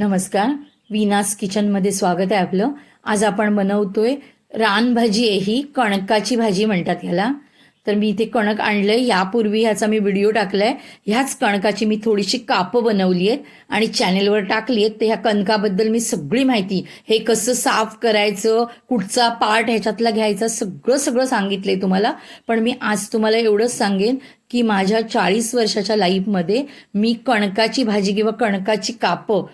नमस्कार. विनास किचनमध्ये स्वागत आहे आपलं. आज आपण बनवतोय रानभाजी आहे ही. कणकाची भाजी म्हणतात ह्याला. तर मी इथे कणक आणलंय. यापूर्वी ह्याचा मी व्हिडिओ टाकलाय. ह्याच कणकाची मी थोडीशी कापं बनवली आहेत आणि चॅनेलवर टाकली आहेत. तर ह्या कणकाबद्दल मी सगळी माहिती हे कसं साफ करायचं कुठचा पार्ट ह्याच्यातला घ्यायचा सगळं सगळं सांगितलंय तुम्हाला. पण मी आज तुम्हाला एवढंच सांगेन की माझ्या चाळीस वर्षाच्या लाईफमध्ये मी कणकाची भाजी किंवा कणकाची कापं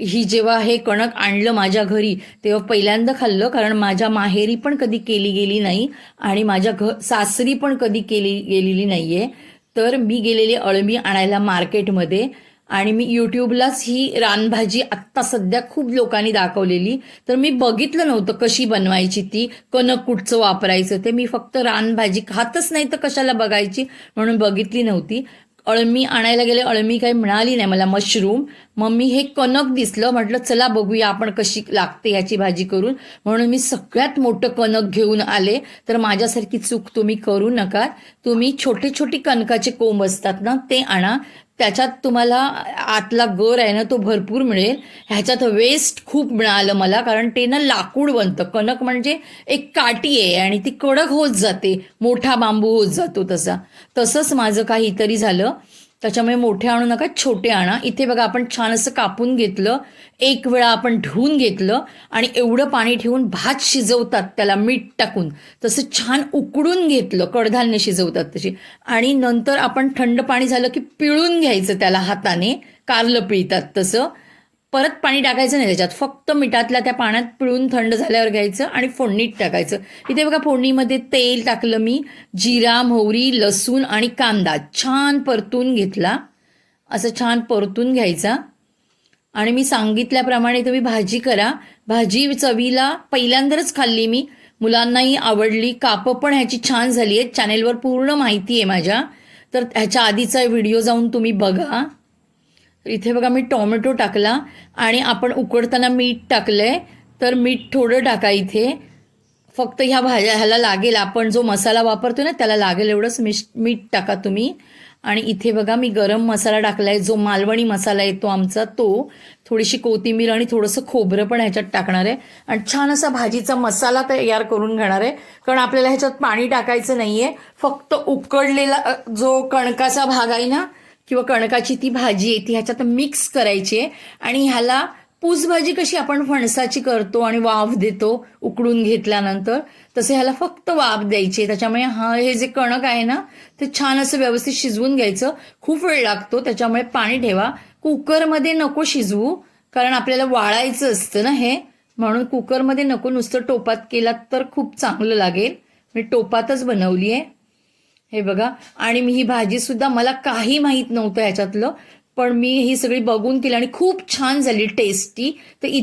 ही जेव्हा हे कणक आणलं माझ्या घरी तेव्हा पहिल्यांदा खाल्लं कारण माझ्या माहेरी पण कधी केली गेली नाही आणि माझ्या घ सासरी पण कधी केली गेलेली नाहीये. तर मी गेलेली अळमी आणायला मार्केटमध्ये आणि मी यूट्यूबलाच ही रानभाजी आत्ता सध्या खूप लोकांनी दाखवलेली. तर मी बघितलं नव्हतं कशी बनवायची ती कणक कुठचं वापरायचं ते. मी फक्त रानभाजी खातच नाही तर कशाला बघायची म्हणून बघितली नव्हती. अळमी आणायला गेले अळमी काही मिळाली नाही मला मशरूम मग मी हे कणक दिसलं म्हटलं चला बघूया आपण कशी लागते ह्याची भाजी करून. म्हणून मी सगळ्यात मोठं कणक घेऊन आले. तर माझ्यासारखी चूक तुम्ही करू नका. तुम्ही छोटे छोटे कणकाचे कोंब असतात ना ते आणा. त्याच्यात तुम्हाला आतला गर आहे ना तो भरपूर मिळेल. ह्याच्यात वेस्ट खूप मिळालं मला कारण ते ना लाकूड बनतं. कणक म्हणजे एक काठी आहे आणि ती कडक होत जाते. मोठा बांबू होत जातो तसा. तसंच माझं काहीतरी झालं. त्याच्यामुळे मोठे आणू नका छोटे आणा. इथे बघा आपण छान असं कापून घेतलं. एक वेळा आपण धुवून घेतलं आणि एवढं पाणी ठेवून भात शिजवतात त्याला मीठ टाकून. तसं छान उकडून घेतलं कडधान्य शिजवतात तशी. आणि नंतर आपण थंड पाणी झालं की पिळून घ्यायचं त्याला हाताने. कारलं पिळतात तसं. परत पाणी टाकायचं नाही त्याच्यात. फक्त मिठातल्या त्या पाण्यात पिळून थंड झाल्यावर घ्यायचं आणि फोडणीत टाकायचं. इथे बघा फोडणीमध्ये तेल टाकलं मी जिरा मोहरी लसूण आणि कांदा. छान परतून घेतला. असं छान परतून घ्यायचा. आणि मी सांगितल्याप्रमाणे तुम्ही भाजी करा. भाजी चवीला पहिल्यांदाच खाल्ली मी. मुलांनाही आवडली. कापं पण ह्याची छान झाली आहेत. चॅनेलवर पूर्ण माहिती आहे माझ्या. तर ह्याच्या आधीचा व्हिडिओ जाऊन तुम्ही बघा. इथे बघा मी टोमॅटो टाकला आणि आपण उकडताना मीठ टाकलं आहे तर मीठ थोडं टाका इथे. फक्त ह्या भाज्या ह्याला लागेल आपण जो मसाला वापरतो ना त्याला लागेल एवढंच मिश मीठ टाका तुम्ही. आणि इथे बघा मी गरम मसाला टाकला आहे जो मालवणी मसाला येतो आमचा तो. थोडीशी कोथिंबीर आणि थोडंसं खोबरं पण ह्याच्यात टाकणार आहे. आणि छान असा भाजीचा मसाला तयार करून घेणार आहे कारण आपल्याला ह्याच्यात पाणी टाकायचं नाही आहे फक्त उकडलेला जो कणकाचा भाग आहे ना किंवा कणकाची ती भाजी आहे ती ह्याच्यात मिक्स करायची आहे. आणि ह्याला पूसभाजी कशी आपण फणसाची करतो आणि वाफ देतो उकडून घेतल्यानंतर तसे ह्याला फक्त वाफ द्यायची त्याच्यामुळे हा हे जे कणक आहे ना ते छान असं व्यवस्थित शिजवून घ्यायचं. खूप वेळ लागतो त्याच्यामुळे पाणी ठेवा. कुकरमध्ये नको शिजवू कारण आपल्याला वाळायचं असतं ना हे. म्हणून कुकरमध्ये नको नुसतं टोपात केलात तर खूप चांगलं लागेल. मी टोपातच बनवली आहे. हे बघा. आणि मी ही भाजी सुद्धा मला काही माहीत नव्हतं ह्याच्यातलं पण मी ही सगळी बघून केली आणि खूप छान झाली टेस्टी तर